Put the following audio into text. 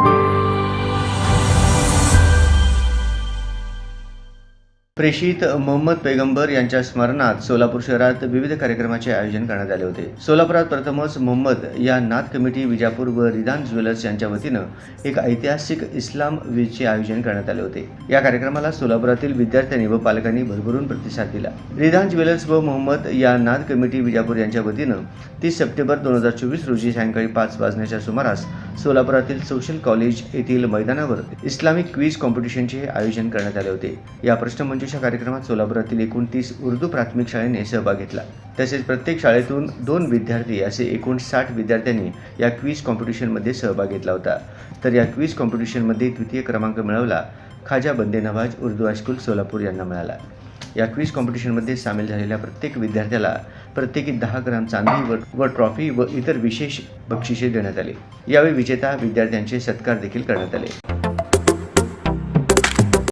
Thank you. प्रेषित मोहम्मद पैगंबर यांच्या स्मरणात सोलापूर शहरात विविध कार्यक्रमाचे आयोजन करण्यात आले होते. सोलापुरात प्रथमच मोहम्मद या नाथ कमिटी विजापूर व रिदान ज्वेलर्स यांच्या वतीनं एक ऐतिहासिक इस्लाम वीजचे आयोजन करण्यात आले होते. या कार्यक्रमाला सोलापुरातील विद्यार्थ्यांनी व पालकांनी भरभरून प्रतिसाद दिला. रिदान ज्वेलर्स व मोहम्मद या नाथ कमिटी विजापूर यांच्या वतीनं तीस सप्टेंबर दोन हजार चोवीस रोजी सायंकाळी पाच वाजण्याच्या सुमारास सोलापुरातील सोशल कॉलेज येथील मैदानावर इस्लामिक क्वीज कॉम्पिटिशनचे आयोजन करण्यात आले होते. या प्रश्नमंजुषा म्हणजे कार्यक्रमात सोलापुरातील एकूण तीस उर्दू प्राथमिक शाळेने सहभाग घेतला. तसेच प्रत्येक शाळेतून दोन विद्यार्थी असे एकूण साठ विद्यार्थ्यांनी या क्वीज कॉम्पिटिशनमध्ये सहभाग घेतला होता. तर या क्वीज कॉम्पिटिशनमध्ये द्वितीय क्रमांक मिळवला खाजा बंदे नवाज उर्दू हायस्कूल सोलापूर यांना मिळाला. या क्वीज कॉम्पिटिशनमध्ये सामील झालेल्या प्रत्येक विद्यार्थ्याला प्रत्येकी दहा ग्राम चांदी व व ट्रॉफी व इतर विशेष बक्षिसे देण्यात आली. यावेळी विजेता विद्यार्थ्यांचे सत्कार देखील करण्यात आले.